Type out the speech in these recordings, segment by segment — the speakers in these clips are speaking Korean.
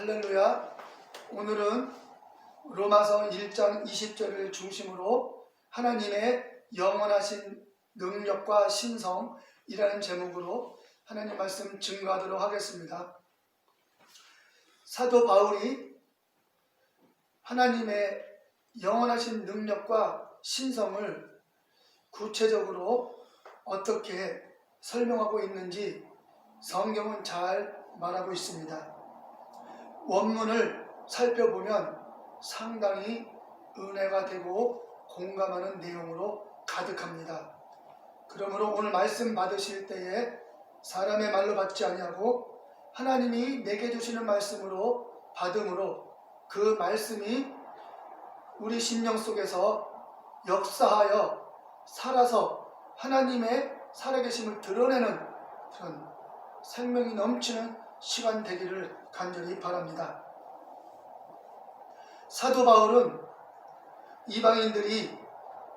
할렐루야. 오늘은 로마서 1장 20절을 중심으로 하나님의 영원하신 능력과 신성이라는 제목으로 하나님 말씀 증거하도록 하겠습니다. 사도 바울이 하나님의 영원하신 능력과 신성을 구체적으로 어떻게 설명하고 있는지 성경은 잘 말하고 있습니다. 원문을 살펴보면 상당히 은혜가 되고 공감하는 내용으로 가득합니다. 그러므로 오늘 말씀 받으실 때에 사람의 말로 받지 아니하고 하나님이 내게 주시는 말씀으로 받음으로 그 말씀이 우리 심령 속에서 역사하여 살아서 하나님의 살아계심을 드러내는 그런 생명이 넘치는 시간 되기를 간절히 바랍니다. 사도 바울은 이방인들이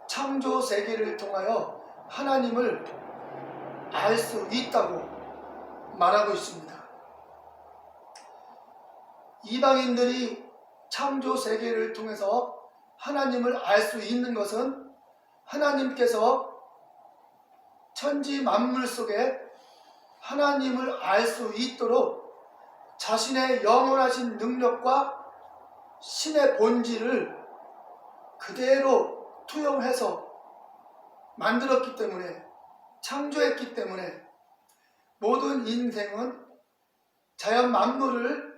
창조 세계를 통하여 하나님을 알 수 있다고 말하고 있습니다. 이방인들이 창조 세계를 통해서 하나님을 알 수 있는 것은 하나님께서 천지 만물 속에 하나님을 알 수 있도록 자신의 영원하신 능력과 신의 본질을 그대로 투영해서 만들었기 때문에 창조했기 때문에 모든 인생은 자연 만물을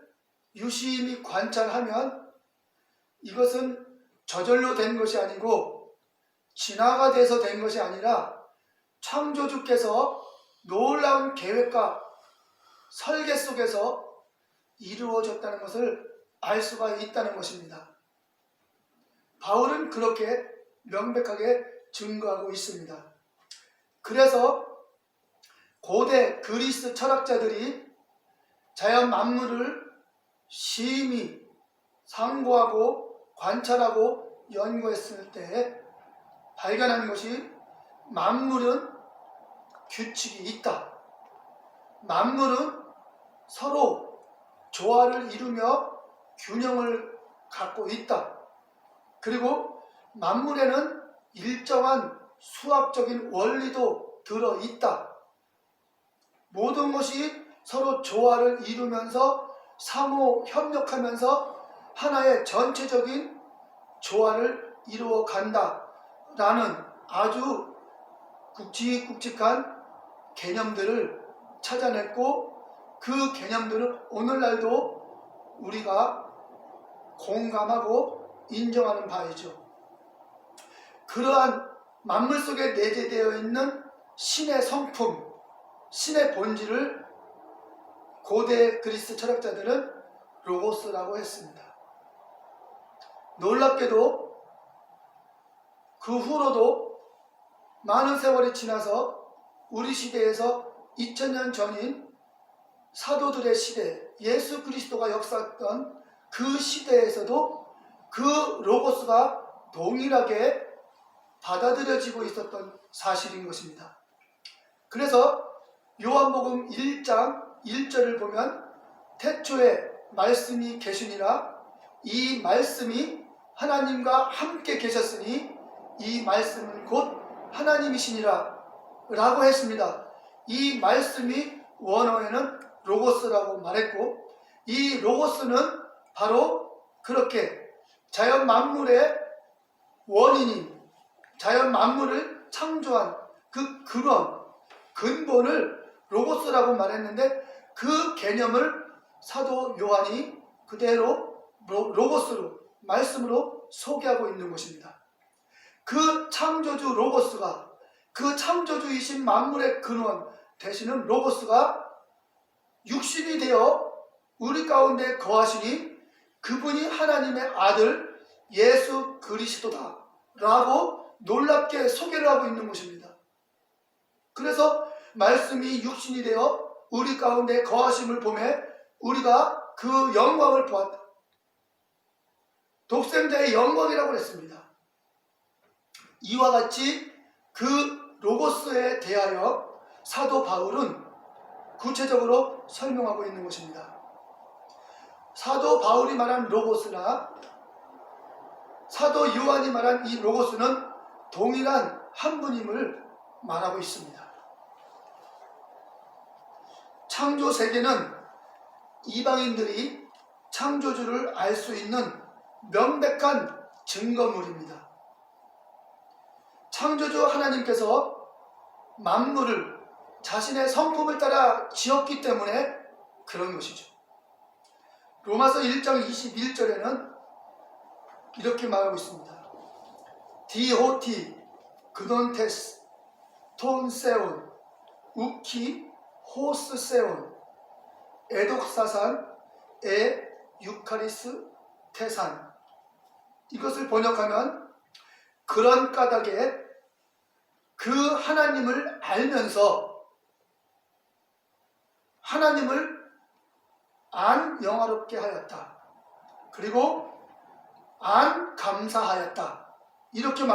유심히 관찰하면 이것은 저절로 된 것이 아니고 진화가 돼서 된 것이 아니라 창조주께서 놀라운 계획과 설계 속에서 이루어졌다는 것을 알 수가 있다는 것입니다. 바울은 그렇게 명백하게 증거하고 있습니다. 그래서 고대 그리스 철학자들이 자연 만물을 심히 상고하고 관찰하고 연구했을 때 발견한 것이 만물은 규칙이 있다. 만물은 서로 조화를 이루며 균형을 갖고 있다. 그리고 만물에는 일정한 수학적인 원리도 들어 있다. 모든 것이 서로 조화를 이루면서 상호 협력하면서 하나의 전체적인 조화를 이루어 간다 라는 아주 굵직굵직한 개념들을 찾아냈고 그 개념들은 오늘날도 우리가 공감하고 인정하는 바이죠. 그러한 만물 속에 내재되어 있는 신의 성품, 신의 본질을 고대 그리스 철학자들은 로고스라고 했습니다. 놀랍게도 그 후로도 많은 세월이 지나서 우리 시대에서 2000년 전인 사도들의 시대, 예수 그리스도가 역사했던 그 시대에서도 그 로고스가 동일하게 받아들여지고 있었던 사실인 것입니다. 그래서 요한복음 1장 1절을 보면 태초에 말씀이 계시니라 이 말씀이 하나님과 함께 계셨으니 이 말씀은 곧 하나님이시니라 라고 했습니다. 이 말씀이 원어에는 로고스라고 말했고 이 로고스는 바로 그렇게 자연 만물의 원인인 자연 만물을 창조한 그 근원 근본을 로고스라고 말했는데 그 개념을 사도 요한이 그대로 로고스로 말씀으로 소개하고 있는 것입니다. 그 창조주 로고스가 그 창조주이신 만물의 근원 되시는 로고스가 육신이 되어 우리 가운데 거하시니 그분이 하나님의 아들 예수 그리스도다 라고 놀랍게 소개를 하고 있는 것입니다. 그래서 말씀이 육신이 되어 우리 가운데 거하심을 보매 우리가 그 영광을 보았다. 독생자의 영광이라고 했습니다. 이와 같이 그 로고스에 대하여 사도 바울은 구체적으로 설명하고 있는 것입니다. 사도 바울이 말한 로고스나 사도 요한이 말한 이 로고스는 동일한 한 분임을 말하고 있습니다. 창조 세계는 이방인들이 창조주를 알 수 있는 명백한 증거물입니다. 창조주 하나님께서 만물을 자신의 성품을 따라 지었기 때문에 그런 것이죠. 로마서 1장 21절에는 이렇게 말하고 있습니다. 디호티, 그돈테스, 톤세온, 우키, 호스세온, 에독사산, 에, 유카리스, 태산 이것을 번역하면 그런 까닭에 그 하나님을 알면서 하나님을 안 영화롭게 하였다. 그리고 안 감사하였다. 이렇게 말